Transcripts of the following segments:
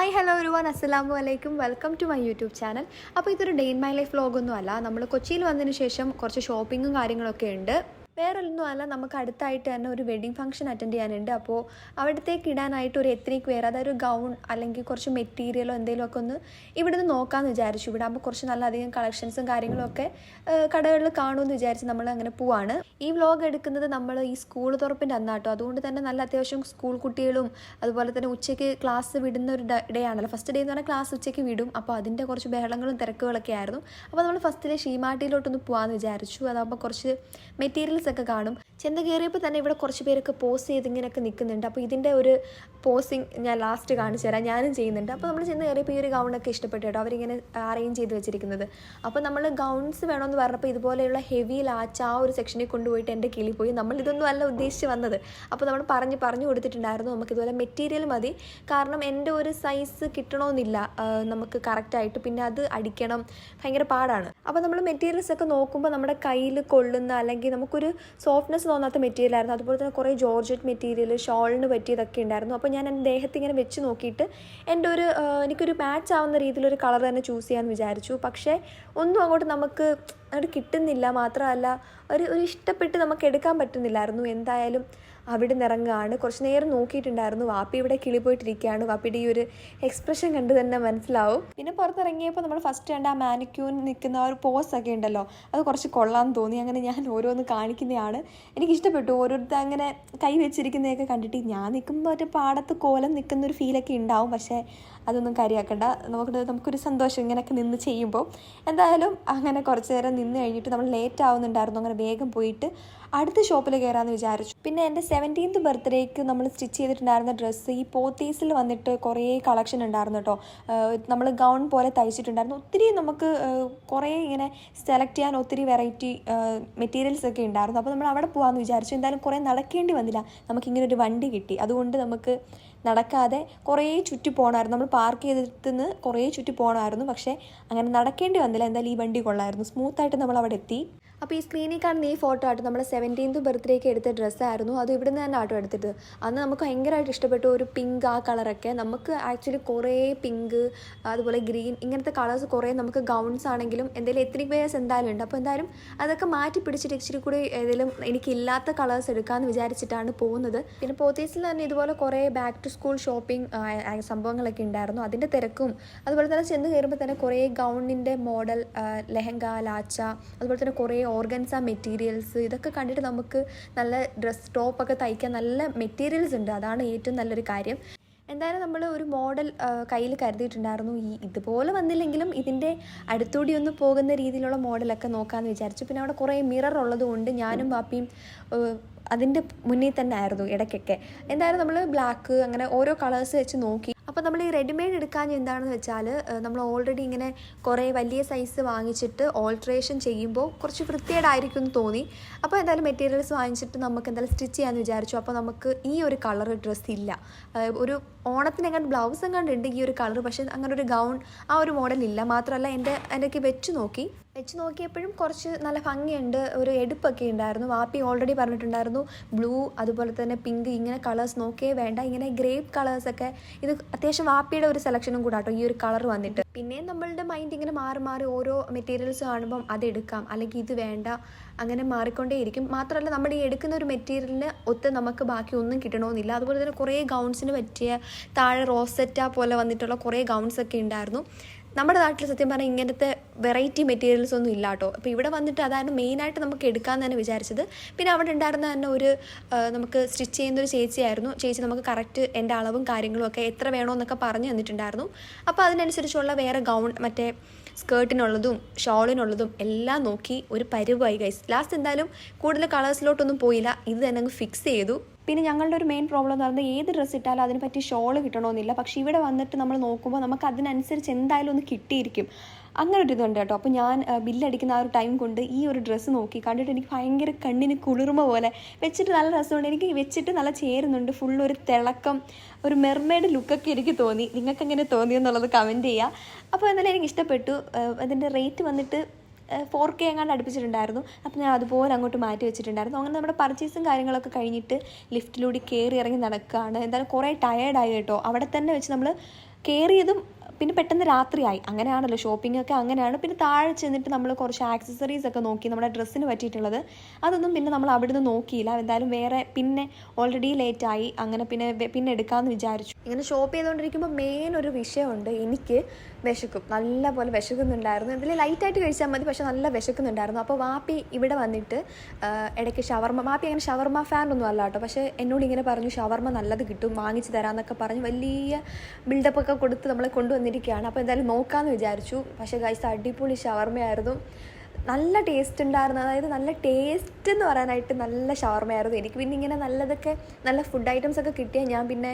Hi hello ഒരുവൻ അസ്സലാമു അലൈക്കും welcome to my YouTube channel അപ്പോൾ ഇതൊരു ഡേ ഇൻ മൈ ലൈഫ് വ്ലോഗൊന്നും അല്ല നമ്മൾ കൊച്ചിയിൽ വന്നതിന് ശേഷം കുറച്ച് ഷോപ്പിങ്ങും കാര്യങ്ങളൊക്കെ ഉണ്ട്. വേറൊന്നും അല്ല നമുക്ക് അടുത്തായിട്ട് തന്നെ ഒരു വെഡ്ഡിങ് ഫംഗ്ഷൻ അറ്റൻഡ് ചെയ്യാനുണ്ട്. അപ്പോൾ അവിടത്തേക്ക് ഇടാനായിട്ട് ഒരു എത്നിക് വെയർ അതായത് ഒരു ഗൗൺ അല്ലെങ്കിൽ കുറച്ച് മെറ്റീരിയലോ എന്തെങ്കിലും ഒക്കെ ഒന്ന് ഇവിടെ നിന്ന് നോക്കാമെന്ന് വിചാരിച്ചു. ഇവിടെ ആകുമ്പോൾ കുറച്ച് നല്ല അധികം കളക്ഷൻസും കാര്യങ്ങളൊക്കെ കടകളിൽ കാണുമെന്ന് വിചാരിച്ച് നമ്മൾ അങ്ങനെ പോവാണ്. ഈ വ്ലോഗ് എടുക്കുന്നത് നമ്മൾ ഈ സ്കൂൾ തുറപ്പിന്റെ അന്നാട്ടോ. അതുകൊണ്ട് തന്നെ നല്ല അത്യാവശ്യം സ്കൂൾ കുട്ടികളും അതുപോലെ തന്നെ ഉച്ചയ്ക്ക് ക്ലാസ് വിടുന്ന ഒരു ഡേ ആണല്ലോ. ഫസ്റ്റ് ഡേ എന്ന് പറഞ്ഞാൽ ക്ലാസ് ഉച്ചയ്ക്ക് വിടും. അപ്പോൾ അതിന്റെ കുറച്ച് ബഹളങ്ങളും തിരക്കുകളൊക്കെ ആയിരുന്നു. അപ്പോൾ നമ്മൾ ഫസ്റ്റിലെ ഷീമാട്ടിയിലോട്ടൊന്ന് പോകാമെന്ന് വിചാരിച്ചു. അതാകുമ്പോൾ കുറച്ച് മെറ്റീരിയൽസ് ഒക്കെ കാണും. ചെന്ന് കയറിയപ്പോൾ തന്നെ ഇവിടെ കുറച്ച് പേരൊക്കെ പോസ് ചെയ്ത് ഇങ്ങനെയൊക്കെ നിൽക്കുന്നുണ്ട് അപ്പോൾ ഇതിന്റെ ഒരു പോസിങ് ഞാൻ ലാസ്റ്റ് കാണിച്ചു തരാം. ഞാനും ചെയ്യുന്നുണ്ട്. അപ്പോൾ നമ്മൾ ചെന്ന് കയറിയപ്പോൾ ഈ ഒരു ഗൗണൊക്കെ ഇഷ്ടപ്പെട്ടു കേട്ടോ. അവരിങ്ങനെ അറേഞ്ച് ചെയ്ത് വെച്ചിരിക്കുന്നത്. അപ്പോൾ നമ്മൾ ഗൗൺസ് വേണമെന്ന് പറഞ്ഞപ്പോൾ ഇതുപോലെയുള്ള ഹെവി ലാച്ച് ആ ഒരു സെക്ഷനിൽ കൊണ്ടുപോയിട്ട് എന്റെ കിളി പോയി. നമ്മൾ ഇതൊന്നും അല്ല ഉദ്ദേശിച്ച് വന്നത്. അപ്പോൾ നമ്മൾ പറഞ്ഞ് പറഞ്ഞു കൊടുത്തിട്ടുണ്ടായിരുന്നു നമുക്ക് ഇതുപോലെ മെറ്റീരിയൽ മതി. കാരണം എന്റെ ഒരു സൈസ് കിട്ടണമെന്നില്ല നമുക്ക് കറക്റ്റായിട്ട് പിന്നെ അത് അടിക്കണം. ഭയങ്കര പാടാണ്. അപ്പോൾ നമ്മൾ മെറ്റീരിയൽസ് ഒക്കെ നോക്കുമ്പോൾ നമ്മുടെ കയ്യിൽ കൊള്ളുന്ന അല്ലെങ്കിൽ നമുക്കൊരു സോഫ്റ്റ്നെസ് തോന്നാത്ത മെറ്റീരിയൽ ആയിരുന്നു. അതുപോലെ തന്നെ കുറേ ജോർജറ്റ് മെറ്റീരിയൽ ഷോളിന് പറ്റിയതൊക്കെ ഉണ്ടായിരുന്നു. അപ്പോൾ ഞാൻ എന്റെ ദേഹത്ത് ഇങ്ങനെ വെച്ച് നോക്കിയിട്ട് എന്റെ ഒരു എനിക്കൊരു മാച്ച് ആവുന്ന രീതിയിലൊരു കളർ തന്നെ ചൂസ് ചെയ്യാമെന്ന് വിചാരിച്ചു. പക്ഷേ ഒന്നും അങ്ങോട്ട് നമുക്ക് അങ്ങോട്ട് കിട്ടുന്നില്ല മാത്രമല്ല ഒരു ഒരു ഇഷ്ടപ്പെട്ട് നമുക്ക് എടുക്കാൻ പറ്റുന്നില്ലായിരുന്നു. എന്തായാലും അവിടെ നിന്ന് ഇറങ്ങുകയാണ് കുറച്ച് നേരം നോക്കിയിട്ടുണ്ടായിരുന്നു. വാപ്പി ഇവിടെ കിളി പോയിട്ടിരിക്കുകയാണ് വാപ്പിയുടെ ഈ ഒരു എക്സ്പ്രഷൻ കണ്ട് തന്നെ മനസ്സിലാവും. പിന്നെ പുറത്തിറങ്ങിയപ്പോൾ നമ്മൾ ഫസ്റ്റ് കണ്ട ആ മാനിക്യൂൻ നിൽക്കുന്ന ആ ഒരു പോസ് ഒക്കെ ഉണ്ടല്ലോ അത് കുറച്ച് കൊള്ളാമെന്ന് തോന്നി. അങ്ങനെ ഞാൻ ഓരോന്ന് കാണിക്കുന്നതാണ്. എനിക്ക് ഇഷ്ടപ്പെട്ടു. ഓരോരുത്തർ അങ്ങനെ കൈ വെച്ചിരിക്കുന്നതൊക്കെ കണ്ടിട്ട് ഞാൻ നിൽക്കുമ്പോൾ ഒരു പാടത്ത് കോലം നിൽക്കുന്ന ഒരു ഫീലൊക്കെ ഉണ്ടാവും. പക്ഷേ അതൊന്നും കാര്യമാക്കണ്ട. നമുക്ക് നമുക്കൊരു സന്തോഷം ഇങ്ങനെയൊക്കെ നിന്ന് ചെയ്യുമ്പോൾ. എന്തായാലും അങ്ങനെ കുറച്ച് നേരം നിന്ന് കഴിഞ്ഞിട്ട് നമ്മൾ ലേറ്റ് ആവുന്നുണ്ടായിരുന്നു. അങ്ങനെ വേഗം പോയിട്ട് അടുത്ത ഷോപ്പിൽ കയറാമെന്ന് വിചാരിച്ചു. പിന്നെ എന്റെ സെവന്റീൻത്ത് ബർത്ത്ഡേക്ക് നമ്മൾ സ്റ്റിച്ച് ചെയ്തിട്ടുണ്ടായിരുന്ന ഡ്രസ്സ് ഈ പോത്തീസിൽ വന്നിട്ട് കുറേ കളക്ഷൻ ഉണ്ടായിരുന്നു കേട്ടോ നമ്മൾ ഗൗൺ പോലെ തയ്ച്ചിട്ടുണ്ടായിരുന്നു. ഒത്തിരി നമുക്ക് കുറേ ഇങ്ങനെ സെലക്ട് ചെയ്യാൻ ഒത്തിരി വെറൈറ്റി മെറ്റീരിയൽസ് ഒക്കെ ഉണ്ടായിരുന്നു. അപ്പോൾ നമ്മൾ അവിടെ പോകാമെന്ന് വിചാരിച്ചു. എന്തായാലും കുറേ നടക്കേണ്ടി വന്നില്ല. നമുക്കിങ്ങനെ ഒരു വണ്ടി കിട്ടി. അതുകൊണ്ട് നമുക്ക് നടക്കാതെ കുറേ ചുറ്റി പോകണമായിരുന്നു നമ്മൾ പാർക്ക് ചെയ്തിട്ട് കുറേ ചുറ്റി പോകണമായിരുന്നു പക്ഷേ അങ്ങനെ നടക്കേണ്ടി വന്നില്ല. എന്തായാലും ഈ വണ്ടി കൊള്ളായിരുന്നു. സ്മൂത്തായിട്ട് നമ്മൾ അവിടെ എത്തി. അപ്പോൾ ഈ സ്ക്രീനിൽ കാണുന്ന ഈ ഫോട്ടോ ആയിട്ട് നമ്മുടെ സെവന്റീൻത്ത് ബർത്ത്ഡേക്ക് എടുത്ത ഡ്രസ്സായിരുന്നു അത് ഇവിടുന്ന് തന്നെ ആട്ടോ എടുത്തിട്ട്. അന്ന് നമുക്ക് ഭയങ്കരമായിട്ട് ഇഷ്ടപ്പെട്ടു. ഒരു പിങ്ക് ആ കളറൊക്കെ നമുക്ക് ആക്ച്വലി കുറേ പിങ്ക് അതുപോലെ ഗ്രീൻ ഇങ്ങനത്തെ കളേഴ്സ് കുറേ നമുക്ക് ഗൗൺസ് ആണെങ്കിലും എന്തെങ്കിലും എത്നിക് വെയേഴ്സ് എന്തായാലും ഉണ്ട്. അപ്പോൾ എന്തായാലും അതൊക്കെ മാറ്റി പിടിച്ചിട്ട് ഇച്ചിരി കൂടി ഏതെങ്കിലും എനിക്കില്ലാത്ത കളേഴ്സ് എടുക്കാമെന്ന് വിചാരിച്ചിട്ടാണ് പോകുന്നത്. പിന്നെ പോത്തീസിൽ തന്നെ ഇതുപോലെ കുറേ ബാക്ക് ടു സ്കൂൾ ഷോപ്പിംഗ് സംഭവങ്ങളൊക്കെ ഉണ്ടായിരുന്നു. അതിന്റെ തിരക്കും. അതുപോലെ തന്നെ ചെന്ന് കയറുമ്പോൾ തന്നെ കുറേ ഗൗണിന്റെ മോഡൽ ലെഹങ്ക ലാച്ച അതുപോലെ തന്നെ കുറേ ഓർഗൻസ മെറ്റീരിയൽസ് ഇതൊക്കെ കണ്ടിട്ട് നമുക്ക് നല്ല ഡ്രസ് ടോപ്പൊക്കെ തയ്ക്കാൻ നല്ല മെറ്റീരിയൽസ് ഉണ്ട്. അതാണ് ഏറ്റവും നല്ലൊരു കാര്യം. എന്തായാലും നമ്മൾ ഒരു മോഡൽ കയ്യിൽ കരുതിയിട്ടുണ്ടായിരുന്നു. ഈ ഇതുപോലെ വന്നില്ലെങ്കിലും ഇതിന്റെ അടുത്തൂടി ഒന്ന് പോകുന്ന രീതിയിലുള്ള മോഡലൊക്കെ നോക്കാമെന്ന് വിചാരിച്ചു. പിന്നെ അവിടെ കുറേ മിറർ ഉള്ളതുകൊണ്ട് ഞാനും ബാപ്പിയും അതിന്റെ മുന്നിൽ തന്നെ ആയിരുന്നു ഇടയ്ക്കൊക്കെ. എന്തായാലും നമ്മൾ ബ്ലാക്ക് അങ്ങനെ ഓരോ കളേഴ്സ് വെച്ച് നോക്കി. അപ്പോൾ നമ്മൾ ഈ റെഡിമെയ്ഡ് എടുക്കാൻ എന്താണെന്ന് വെച്ചാൽ നമ്മൾ ഓൾറെഡി ഇങ്ങനെ കുറേ വലിയ സൈസ് വാങ്ങിച്ചിട്ട് ഓൾട്രേഷൻ ചെയ്യുമ്പോൾ കുറച്ച് വൃത്തികേടായിരിക്കും എന്ന് തോന്നി. അപ്പോൾ എന്തായാലും മെറ്റീരിയൽസ് വാങ്ങിച്ചിട്ട് നമുക്ക് എന്തായാലും സ്റ്റിച്ച് ചെയ്യാമെന്ന് വിചാരിച്ചു. അപ്പോൾ നമുക്ക് ഈ ഒരു കളർ ഡ്രസ്സ് ഇല്ല. ഒരു ഓണത്തിന് എങ്ങാണ്ട് ബ്ലൗസ് എങ്ങാണ്ട് ഉണ്ട് ഈ ഒരു കളർ പക്ഷേ അങ്ങനെ ഒരു ഗൗൺ ആ ഒരു മോഡൽ ഇല്ല. മാത്രമല്ല എന്റെ എന്റെ വെച്ച് നോക്കി. വെച്ച് നോക്കിയപ്പോഴും കുറച്ച് നല്ല ഭംഗിയുണ്ട്. ഒരു എടുപ്പൊക്കെ ഉണ്ടായിരുന്നു. വാപ്പി ഓൾറെഡി പറഞ്ഞിട്ടുണ്ടായിരുന്നു ബ്ലൂ അതുപോലെ തന്നെ പിങ്ക് ഇങ്ങനെ കളേഴ്സ് നോക്കിയേ വേണ്ട. ഇങ്ങനെ ഗ്രേപ്പ് കളേഴ്സൊക്കെ ഇത് അത്യാവശ്യം വാപ്പിയുടെ ഒരു സെലക്ഷനും കൂടെ കേട്ടോ ഈ ഒരു കളർ വന്നിട്ട്. പിന്നെയും നമ്മളുടെ മൈൻഡ് ഇങ്ങനെ മാറി മാറി ഓരോ മെറ്റീരിയൽസ് കാണുമ്പം അതെടുക്കാം അല്ലെങ്കിൽ ഇത് വേണ്ട. അങ്ങനെ മാറിക്കൊണ്ടേയിരിക്കും മാത്രമല്ല നമ്മൾ ഈ എടുക്കുന്ന ഒരു മെറ്റീരിയലിന് ഒത്ത് നമുക്ക് ബാക്കി ഒന്നും കിട്ടണമെന്നില്ല. അതുപോലെ തന്നെ കുറേ ഗൗൺസിന് പറ്റിയ താഴെ റോസെറ്റ പോലെ വന്നിട്ടുള്ള കുറേ ഗൗൺസൊക്കെ ഉണ്ടായിരുന്നു. നമ്മുടെ നാട്ടിൽ സത്യം പറഞ്ഞാൽ ഇങ്ങനത്തെ വെറൈറ്റി മെറ്റീരിയൽസ് ഒന്നും ഇല്ല കേട്ടോ അപ്പോൾ ഇവിടെ വന്നിട്ട് അതായത് മെയിനായിട്ട് നമുക്ക് എടുക്കാമെന്ന് തന്നെ വിചാരിച്ചത്. പിന്നെ അവിടെ ഉണ്ടായിരുന്ന തന്നെ ഒരു നമുക്ക് സ്റ്റിച്ച് ചെയ്യുന്ന ഒരു ചേച്ചിയായിരുന്നു. ചേച്ചി നമുക്ക് കറക്റ്റ് എന്റെ അളവും കാര്യങ്ങളും ഒക്കെ എത്ര വേണമെന്നൊക്കെ പറഞ്ഞു തന്നിട്ടുണ്ടായിരുന്നു. അപ്പോൾ അതിനനുസരിച്ചുള്ള വേറെ ഗൗൺ മറ്റേ സ്കേർട്ടിനുള്ളതും ഷോളിനുള്ളതും എല്ലാം നോക്കി ഒരു പരുവായി ഗൈസ് ലാസ്റ്റ് എന്തായാലും കൂടുതൽ കളേഴ്സിലോട്ടൊന്നും പോയില്ല. ഇത് തന്നെ അങ്ങ് ഫിക്സ് ചെയ്തു. പിന്നെ ഞങ്ങളുടെ ഒരു മെയിൻ പ്രോബ്ലം എന്ന് പറയുന്നത് ഏത് ഡ്രസ്സ് ഇട്ടാലും അതിന് പറ്റി ഷോൾ കിട്ടണമെന്നില്ല. പക്ഷേ ഇവിടെ വന്നിട്ട് നമ്മൾ നോക്കുമ്പോൾ നമുക്ക് അതിനനുസരിച്ച് എന്തായാലും ഒന്ന് കിട്ടിയിരിക്കും. അങ്ങനെ ഒരു ഇതുണ്ട് കേട്ടോ. അപ്പോൾ ഞാൻ ബില്ലടിക്കുന്ന ആ ഒരു ടൈം കൊണ്ട് ഈ ഒരു ഡ്രസ്സ് നോക്കി കണ്ടിട്ട് എനിക്ക് ഭയങ്കര കണ്ണിന് കുളിർമ പോലെ വെച്ചിട്ട് നല്ല രസമുണ്ട്. എനിക്ക് വെച്ചിട്ട് നല്ല ചേരുന്നുണ്ട്. ഫുൾ ഒരു തിളക്കം ഒരു മെർമേഡ് ലുക്കൊക്കെ എനിക്ക് തോന്നി. നിങ്ങൾക്ക് എങ്ങനെ തോന്നി എന്നുള്ളത് കമന്റ് ചെയ്യുക അപ്പോൾ എന്തായാലും എനിക്ക് ഇഷ്ടപ്പെട്ടു. അതിന്റെ റേറ്റ് വന്നിട്ട് ഫോർ കെ എങ്ങാണ്ട് അടുപ്പിച്ചിട്ടുണ്ടായിരുന്നു. അപ്പോൾ ഞാൻ അതുപോലെ അങ്ങോട്ട് മാറ്റി വെച്ചിട്ടുണ്ടായിരുന്നു. അങ്ങനെ നമ്മുടെ പർച്ചേസും കാര്യങ്ങളൊക്കെ കഴിഞ്ഞിട്ട് ലിഫ്റ്റിലൂടെ കയറി ഇറങ്ങി നടക്കുകയാണ് എന്തായാലും കുറേ ടയേർഡായി കേട്ടോ. അവിടെ തന്നെ വെച്ച് നമ്മൾ കയറിയതും പിന്നെ പെട്ടെന്ന് രാത്രിയായി. അങ്ങനെയാണല്ലോ ഷോപ്പിംഗ് ഒക്കെ അങ്ങനെയാണ്. പിന്നെ താഴെ ചെന്നിട്ട് നമ്മൾ കുറച്ച് ആക്സസറീസ് ഒക്കെ നോക്കി നമ്മുടെ ഡ്രസ്സിന് പറ്റിയിട്ടുള്ളത്. അതൊന്നും പിന്നെ നമ്മൾ അവിടുന്ന് നോക്കിയില്ല. എന്തായാലും വേറെ പിന്നെ ഓൾറെഡി ലേറ്റായി അങ്ങനെ പിന്നെ പിന്നെ എടുക്കാമെന്ന് വിചാരിച്ചു. ഇങ്ങനെ ഷോപ്പ് ചെയ്തുകൊണ്ടിരിക്കുമ്പോൾ മെയിൻ ഒരു വിഷയമുണ്ട് എനിക്ക് വിശക്കും. നല്ല പോലെ വിശക്കുന്നുണ്ടായിരുന്നു ഇതിൽ ലൈറ്റായിട്ട് കഴിച്ചാൽ മതി പക്ഷെ നല്ല വിശക്കുന്നുണ്ടായിരുന്നു. അപ്പോൾ വാപ്പി ഇവിടെ വന്നിട്ട് ഇടയ്ക്ക് ഷവർമ്മ വാപ്പി അങ്ങനെ ഷവർമ്മ ഫാൻ ഒന്നും അല്ല കേട്ടോ. പക്ഷേ എന്നോട് ഇങ്ങനെ പറഞ്ഞു ഷവർമ്മ നല്ലത് കിട്ടും വാങ്ങിച്ച് തരാമെന്നൊക്കെ പറഞ്ഞ്. വലിയ ബിൽഡപ്പൊക്കെ കൊടുത്ത് നമ്മളെ കൊണ്ടുവന്നിരിക്കുകയാണ്. അപ്പോൾ എന്തായാലും നോക്കാമെന്ന് വിചാരിച്ചു. പക്ഷേ ഗൈസ് അടിപൊളി ഷവർമ്മയായിരുന്നു നല്ല ടേസ്റ്റ് ഉണ്ടായിരുന്നു. അതായത് നല്ല ടേസ്റ്റ് എന്ന് പറയാനായിട്ട് നല്ല ഷവർമ്മയായിരുന്നു എനിക്ക്. പിന്നെ ഇങ്ങനെ നല്ലതൊക്കെ നല്ല ഫുഡ് ഐറ്റംസ് ഒക്കെ കിട്ടിയാൽ ഞാൻ പിന്നെ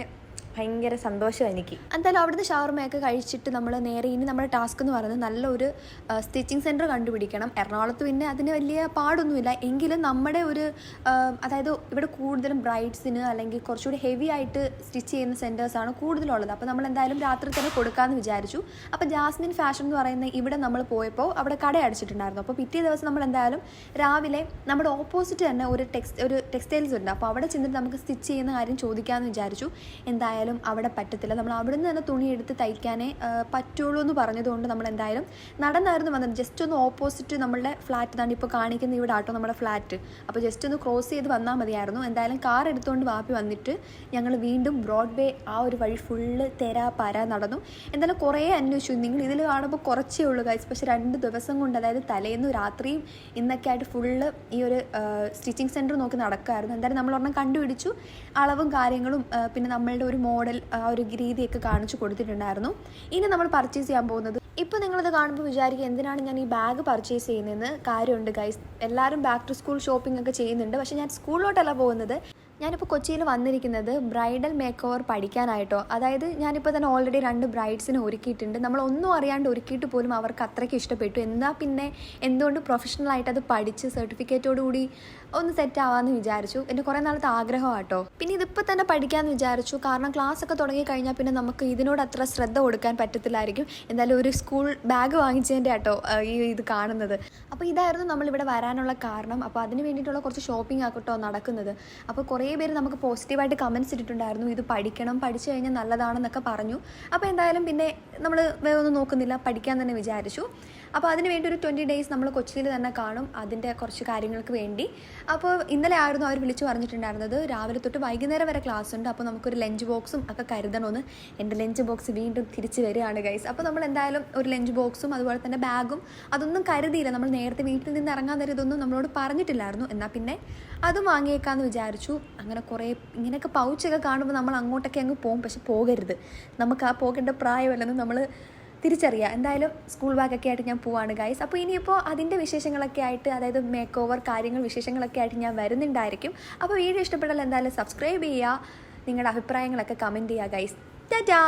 ഭയങ്കര സന്തോഷം എനിക്ക്. എന്തായാലും അവിടുന്ന് ഷവർമയൊക്കെ കഴിച്ചിട്ട് നമ്മൾ നേരെ ഇനി നമ്മുടെ ടാസ്ക് എന്ന് പറയുന്നത് നല്ലൊരു സ്റ്റിച്ചിങ് സെന്റർ കണ്ടുപിടിക്കണം. എറണാകുളത്ത് പിന്നെ അതിന് വലിയ പാടൊന്നുമില്ല. എങ്കിലും നമ്മുടെ ഒരു അതായത് ഇവിടെ കൂടുതലും ബ്രൈഡ്സിന് അല്ലെങ്കിൽ കുറച്ചുകൂടി ഹെവി ആയിട്ട് സ്റ്റിച്ച് ചെയ്യുന്ന സെന്റേഴ്സാണ് കൂടുതലുള്ളത്. അപ്പോൾ നമ്മൾ എന്തായാലും രാത്രി തന്നെ കൊടുക്കാമെന്ന് വിചാരിച്ചു. അപ്പോൾ ജാസ്മിൻ ഫാഷൻ എന്ന് പറയുന്ന ഇവിടെ നമ്മൾ പോയപ്പോൾ അവിടെ കട അടിച്ചിട്ടുണ്ടായിരുന്നു. അപ്പോൾ പിറ്റേ ദിവസം നമ്മൾ എന്തായാലും രാവിലെ നമ്മുടെ ഓപ്പോസിറ്റ് തന്നെ ഒരു ടെക്സ് ഒരു ടെക്സ്റ്റൈൽസ് ഉണ്ട്. അപ്പോൾ അവിടെ ചെന്നിട്ട് നമുക്ക് സ്റ്റിച്ച് ചെയ്യുന്ന കാര്യം ചോദിക്കാമെന്ന് വിചാരിച്ചു. എന്തായാലും അവിടെ പറ്റത്തില്ല. നമ്മൾ അവിടെ നിന്ന് തന്നെ തുണി എടുത്ത് തയ്ക്കാനേ പറ്റുള്ളൂ എന്ന് പറഞ്ഞതുകൊണ്ട് നമ്മൾ എന്തായാലും നടന്നായിരുന്നു വന്നത്. ജസ്റ്റ് ഒന്ന് ഓപ്പോസിറ്റ് നമ്മളുടെ ഫ്ലാറ്റ് ഇതാണ് ഇപ്പോൾ കാണിക്കുന്ന ഇവിടെ ആട്ടോ നമ്മുടെ ഫ്ലാറ്റ് അപ്പോൾ ജസ്റ്റ് ഒന്ന് ക്രോസ് ചെയ്ത് വന്നാൽ മതിയായിരുന്നു. എന്തായാലും കാർ എടുത്തുകൊണ്ട് വാപ്പി വന്നിട്ട് ഞങ്ങൾ വീണ്ടും ബ്രോഡ്വേ ആ ഒരു വഴി ഫുള്ള് തെര പര നടന്നു. എന്തായാലും കുറേ അന്വേഷിച്ചു. നിങ്ങൾ ഇതിൽ കാണുമ്പോൾ കുറച്ചേ ഉള്ളൂ ഗൈസ് പക്ഷേ രണ്ട് ദിവസം കൊണ്ട് അതായത് തലേന്ന് രാത്രിയും ഇന്നൊക്കെ ആയിട്ട് ഫുള്ള് ഈ ഒരു സ്റ്റിച്ചിങ് സെന്റർ നോക്കി നടക്കുമായിരുന്നു എന്തായാലും നമ്മൾ ഒരെണ്ണം കണ്ടുപിടിച്ചു. അളവും കാര്യങ്ങളും പിന്നെ നമ്മളുടെ ഒരു മോഡൽ ആ ഒരു രീതിയൊക്കെ കാണിച്ചു കൊടുത്തിട്ടുണ്ടായിരുന്നു. ഇനി നമ്മൾ പർച്ചേസ് ചെയ്യാൻ പോകുന്നത്. ഇപ്പോൾ നിങ്ങളിത് കാണുമ്പോൾ വിചാരിക്കുക എന്തിനാണ് ഞാൻ ഈ ബാഗ് പർച്ചേസ് ചെയ്യുന്നതെന്ന്? കാര്യമുണ്ട് ഗൈസ് എല്ലാവരും ബാക്ക് ടു സ്കൂൾ ഷോപ്പിംഗ് ഒക്കെ ചെയ്യുന്നുണ്ട്. പക്ഷേ ഞാൻ സ്കൂളിലോട്ടല്ല പോകുന്നത്. ഞാനിപ്പോൾ കൊച്ചിയിൽ വന്നിരിക്കുന്നത് ബ്രൈഡൽ മേക്ക് ഓവർ പഠിക്കാനായിട്ടോ. അതായത് ഞാനിപ്പോൾ തന്നെ ഓൾറെഡി രണ്ട് ബ്രൈഡ്സിനെ ഒരുക്കിയിട്ടുണ്ട്. നമ്മൾ ഒന്നും അറിയാണ്ട് ഒരുക്കിയിട്ട് പോലും അവർക്ക് അത്രയ്ക്ക് ഇഷ്ടപ്പെട്ടു. എന്താ പിന്നെ എന്തുകൊണ്ട് പ്രൊഫഷണലായിട്ട് അത് പഠിച്ച് സർട്ടിഫിക്കറ്റോട് കൂടി ഒന്ന് സെറ്റ് ആവാമെന്ന് വിചാരിച്ചു. എന്റെ കുറേ നാളത്തെ ആഗ്രഹമാട്ടോ. പിന്നെ ഇതിപ്പോൾ തന്നെ പഠിക്കാമെന്ന് വിചാരിച്ചു. കാരണം ക്ലാസ് ഒക്കെ തുടങ്ങി കഴിഞ്ഞാൽ പിന്നെ നമുക്ക് ഇതിനോട് അത്ര ശ്രദ്ധ കൊടുക്കാൻ പറ്റത്തില്ലായിരിക്കും. എന്തായാലും ഒരു സ്കൂൾ ബാഗ് വാങ്ങിച്ചതിന്റെ ആട്ടോ ഈ ഇത് കാണുന്നത്. അപ്പോൾ ഇതായിരുന്നു നമ്മളിവിടെ വരാനുള്ള കാരണം. അപ്പോൾ അതിന് വേണ്ടിയിട്ടുള്ള കുറച്ച് ഷോപ്പിംഗ് ആക്കട്ടോ നടക്കുന്നത്. അപ്പോൾ കുറേ പേര് നമുക്ക് പോസിറ്റീവായിട്ട് കമന്റ്സ് ഇട്ടിട്ടുണ്ടായിരുന്നു. ഇത് പഠിക്കണം പഠിച്ചു കഴിഞ്ഞാൽ നല്ലതാണെന്നൊക്കെ പറഞ്ഞു. അപ്പോൾ എന്തായാലും പിന്നെ നമ്മൾ വേറെ ഒന്നും നോക്കുന്നില്ല. പഠിക്കാൻ തന്നെ വിചാരിച്ചു. അപ്പോൾ അതിന് വേണ്ടി ഒരു ട്വന്റി ഡേയ്സ് നമ്മൾ കൊച്ചിയിൽ തന്നെ കാണും. അതിന്റെ കുറച്ച് കാര്യങ്ങൾക്ക് വേണ്ടി. അപ്പോൾ ഇന്നലെ ആയിരുന്നു അവർ വിളിച്ചു പറഞ്ഞിട്ടുണ്ടായിരുന്നത്. രാവിലെ തൊട്ട് വൈകുന്നേരം വരെ ക്ലാസ് ഉണ്ട്. അപ്പോൾ നമുക്കൊരു ലഞ്ച് ബോക്സും ഒക്കെ കരുതണമെന്ന് എന്റെ ലഞ്ച് ബോക്സ് വീണ്ടും തിരിച്ച് വരികയാണ് ഗൈസ് അപ്പോൾ നമ്മൾ എന്തായാലും ഒരു ലഞ്ച് ബോക്സും അതുപോലെ തന്നെ ബാഗും അതൊന്നും കരുതിയില്ല. നമ്മൾ നേരത്തെ വീട്ടിൽ നിന്ന് ഇറങ്ങാൻ നേരം ഇതൊന്നും നമ്മളോട് പറഞ്ഞിട്ടില്ലായിരുന്നു. എന്നാൽ പിന്നെ അതും വാങ്ങിയേക്കാമെന്ന് വിചാരിച്ചു. അങ്ങനെ കുറേ ഇങ്ങനെയൊക്കെ പൗച്ചൊക്കെ കാണുമ്പോൾ നമ്മൾ അങ്ങോട്ടൊക്കെ അങ്ങ് പോകും. പക്ഷെ പോകരുത്. നമുക്ക് ആ പോകേണ്ട പ്രായമല്ലെന്ന് നമ്മൾ തിരിച്ചറിയുക എന്തായാലും സ്കൂൾ ബാഗൊക്കെ ആയിട്ട് ഞാൻ പോവാണ് ഗൈസ് അപ്പോൾ ഇനിയിപ്പോൾ അതിന്റെ വിശേഷങ്ങളൊക്കെ ആയിട്ട് അതായത് മേക്ക് ഓവർ കാര്യങ്ങൾ വിശേഷങ്ങളൊക്കെ ആയിട്ട് ഞാൻ വരുന്നുണ്ടായിരിക്കും. അപ്പോൾ വീഡിയോ ഇഷ്ടപ്പെട്ടാൽ എന്തായാലും സബ്സ്ക്രൈബ് ചെയ്യുക. നിങ്ങളുടെ അഭിപ്രായങ്ങളൊക്കെ കമന്റ് ചെയ്യുക ഗൈസ് ടാറ്റാ